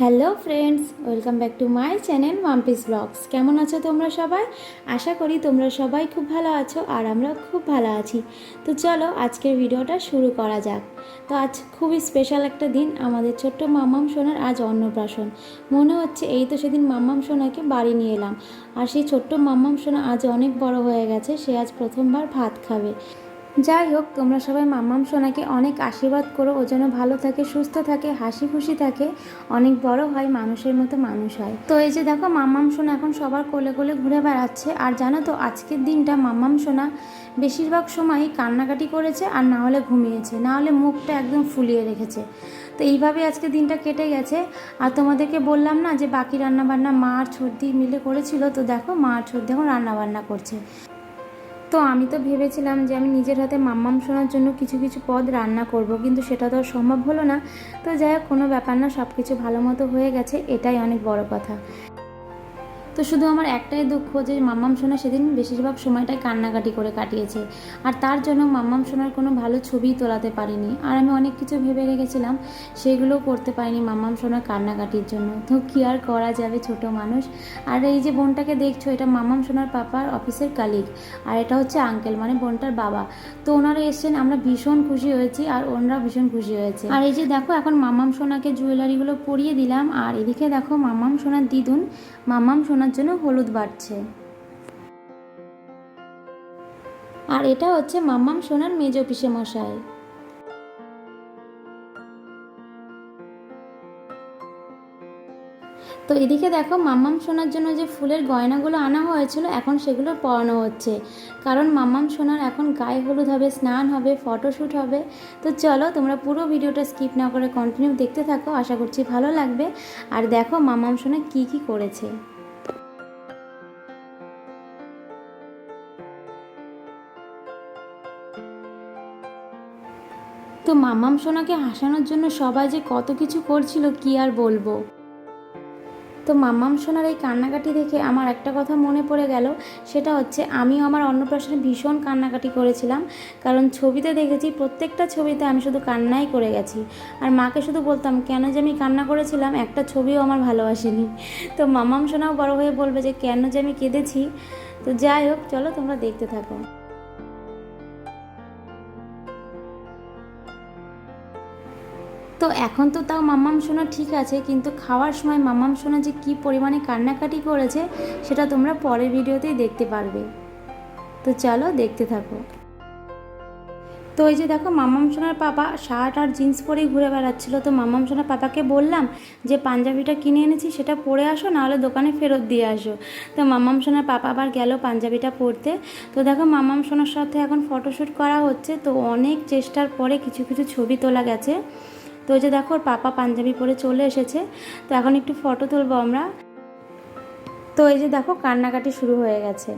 Hello friends, welcome back to my channel Mampi's blogs. কেমন আছো তোমরা সবাই? আশা করি তোমরা সবাই খুব ভালো আছো আর আমরা খুব ভালো আছি। তো চলো আজকের ভিডিওটা শুরু করা যাক। তো আজ খুবই স্পেশাল একটা দিন, আমাদের ছোট্ট মাম্মাম সোনার আজ অন্নপ্রাশন। মনে হচ্ছে এই তো সেদিন মাম্মাম সোনাকে বাড়ি নিয়ে এলাম। আর সেই ছোট্ট মাম্মাম সোনা আজ অনেক বড় হয়ে গেছে, সে আজ প্রথমবার ভাত খাবে। যাই হোক তোমরা সবাই মাম্মাম সোনাকে অনেক আশীর্বাদ করো, ও যেন ভালো থাকে, সুস্থ থাকে, হাসি খুশি থাকে। অনেক বড় হয়, মানুষের মতো মানুষ হয়। তো এই যে দেখো, মাম্মাম সোনা এখন সবার কোলে কোলে ঘুরে বেড়াচ্ছে। আর জানো তো, আজকের দিনটা মাম্মাম সোনা বেশিরভাগ সময়ই কান্নাকাটি করেছে আর না হলে ঘুমিয়েছে, না হলে মুখটা একদম ফুলিয়ে রেখেছে। তো এইভাবে আজকে দিনটা কেটে গেছে। আর তোমাদেরকে বললাম না যে বাকি রান্নাবান্না মা আর ছর্দি মিলে করেছিল, তো দেখো মা আর ছর্দি এখন রান্নাবান্না করছে। তো আমি তো ভেবেছিলাম যে আমি নিজের হাতে মাম্মাম শোনার জন্য কিছু কিছু পদ রান্না করব, কিন্তু সেটা তো আর সম্ভব হলো না। তো যাই হোক, কোনো ব্যাপার না সব কিছু ভালো মতো হয়ে গেছে, এটাই অনেক বড় কথা। তো শুধু আমার একটাই দুঃখ যে মাম্মাম সোনা সেদিন বেশিরভাগ সময়টাই কান্নাকাটি করে কাটিয়েছে। আর তার জন্য মাম্মাম সোনার কোনো ভালো ছবি তোলাতে পারিনি। আর আমি অনেক কিছু ভেবে রেখেছিলাম, সেগুলোও করতে পারিনি মাম্মাম সোনার কান্নাকাটির জন্য। তো কী আর করা যাবে ছোট মানুষ? আর এই যে বোনটাকে দেখছ, এটা মাম্মাম সোনার পাপার অফিসের কালিগ আর এটা হচ্ছে আঙ্কেল মানে বোনটার বাবা। তো ওনারা এসছেন, আমরা ভীষণ খুশি হয়েছি, আর ওনারা ভীষণ খুশি হয়েছে। আর এই যে দেখো, এখন মাম্মাম সোনাকে জুয়েলারিগুলো পরিয়ে দিলাম, আর এদিকে দেখো মাম্মাম সোনার দিদুন মাম্মাম সোনার জন্য হলুদ বাড়ছে। আর এটা হচ্ছে মাম্মাম সোনার মেজ পিসে মশাই। তো এদিকে দেখো মাম্মাম সোনার জন্য যে ফুলের গয়নাগুলো আনা হয়েছিল, এখন সেগুলো পরানো হচ্ছে। কারণ মাম্মাম সোনার এখন গায়ে হলুদ হবে, স্নান হবে ফটোশ্যুট হবে। তো চলো তোমরা পুরো ভিডিওটা স্কিপ না করে কন্টিনিউ দেখতে থাকো, আশা করছি ভালো লাগবে। আর দেখো মাম্মাম সোনা কী কী করেছে। তো মামাম সোনাকে হাসানোর জন্য সবাই যে কত কিছু করছিল, কি আর বলব? তো মাম্মাম সোনার এই কান্নাকাটি দেখে আমার একটা কথা মনে পড়ে গেল, সেটা হচ্ছে আমিও আমার অন্নপ্রাশনে ভীষণ কান্নাকাটি করেছিলাম। কারণ ছবিতে দেখেছি প্রত্যেকটা ছবিতে আমি শুধু কান্নাই করে গেছি। আর মাকে শুধু বলতাম, কেন যে আমি কান্না করেছিলাম, একটা ছবিও আমার ভালোবাসেনি। তো মাম্মাম সোনাও বড় হয়ে বলবে যে, কেন যে আমি কেঁদেছি? তো যাই হোক, চলো তোমরা দেখতে থাকো। তো এখন তো তাও মাম্মাম সোনা ঠিক আছে, কিন্তু খাওয়ার সময় মাম্মাম সোনা যে কী পরিমাণে কান্নাকাটি করেছে, সেটা তোমরা পরের ভিডিওতেই দেখতে পারবে। তো চলো দেখতে থাকো। তো এই যে দেখো মাম্মাম সোনার পাপা শার্ট আর জিন্স পরেই ঘুরে বেড়াচ্ছিলো। তো মাম্মাম সোনার পাপাকে বললাম যে, পাঞ্জাবিটা কিনে এনেছি সেটা পরে আসো নাহলে দোকানে ফেরত দিয়ে আসো। তো মাম্মাম সোনার পাপা আবার গেল পাঞ্জাবিটা পরতে। তো দেখো মাম্মাম সোনার সাথে এখন ফটোশ্যুট করা হচ্ছে। তো অনেক চেষ্টার পরে কিছু কিছু ছবি তোলা গেছে। তো যে দেখো, ওর পাপা পাঞ্জাবি পরে চলে এসেছে। তো এখন একটু ফটো তুলবো আমরা। তো এই যে দেখো, কান্নাকাটি শুরু হয়ে গেছে।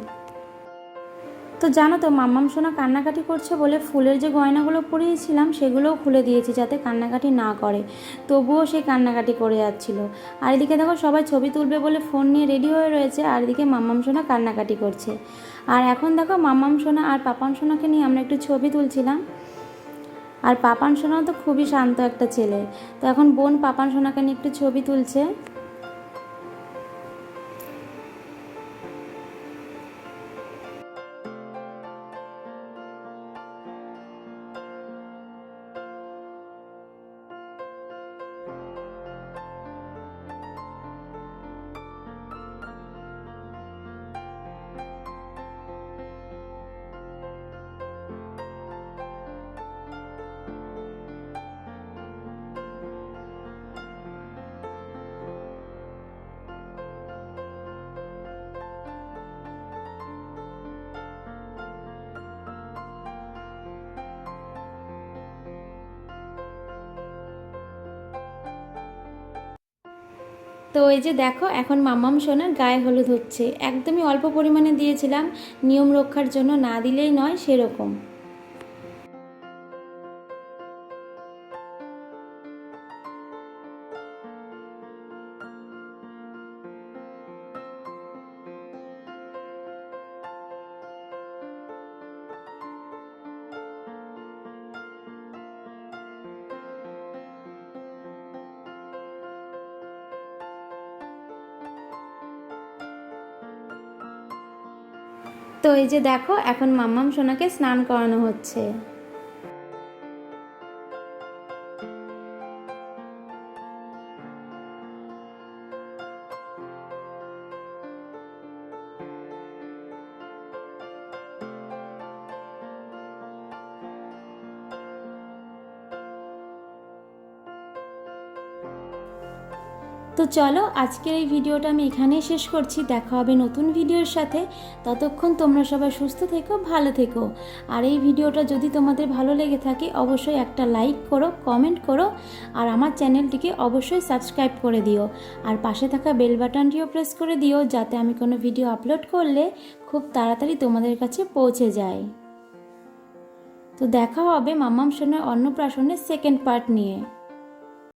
তো জানো তো, মাম্মাম সোনা কান্নাকাটি করছে বলে ফুলের যে গয়নাগুলো পরিয়েছিলাম, সেগুলোও খুলে দিয়েছি যাতে কান্নাকাটি না করে। তবুও সে কান্নাকাটি করে যাচ্ছিল। আর এদিকে দেখো, সবাই ছবি তুলবে বলে ফোন নিয়ে রেডি হয়ে রয়েছে, আর এদিকে মাম্মাম সোনা কান্নাকাটি করছে। আর এখন দেখো, মাম্মাম সোনা আর পাপাম সোনাকে নিয়ে আমরা একটু ছবি তুলছিলাম। আর পাপান সোনাও তো খুবই শান্ত একটা ছেলে। তো এখন বোন পাপান সোনাকে নিয়ে একটু ছবি তুলছে। তো এই যে দেখো, এখন মাম্মাম সোনার গায়ে হলুদ হচ্ছে। একদমই অল্প পরিমাণে দিয়েছিলাম, নিয়ম রক্ষার জন্য না দিলেই নয়, সেরকম। তো এই যে দেখো এখন মাম্মাম সোনাকে স্নান করানো হচ্ছে। তো চলো, আজকের এই ভিডিওটা আমি এখানেই শেষ করছি। দেখা হবে নতুন ভিডিওর সাথে। ততক্ষণ তোমরা সবাই সুস্থ থেকো, ভালো থেকো। আর এই ভিডিওটা যদি তোমাদের ভালো লেগে থাকে, অবশ্যই একটা লাইক করো, কমেন্ট করো, আর আমার চ্যানেলটিকে অবশ্যই সাবস্ক্রাইব করে দিও। আর পাশে থাকা বেল বাটনটিও প্রেস করে দিও, যাতে আমি কোনো ভিডিও আপলোড করলে খুব তাড়াতাড়ি তোমাদের কাছে পৌঁছে যায়। তো দেখা হবে মাম্মাম সোনার অন্নপ্রাশনের সেকেন্ড পার্ট নিয়ে।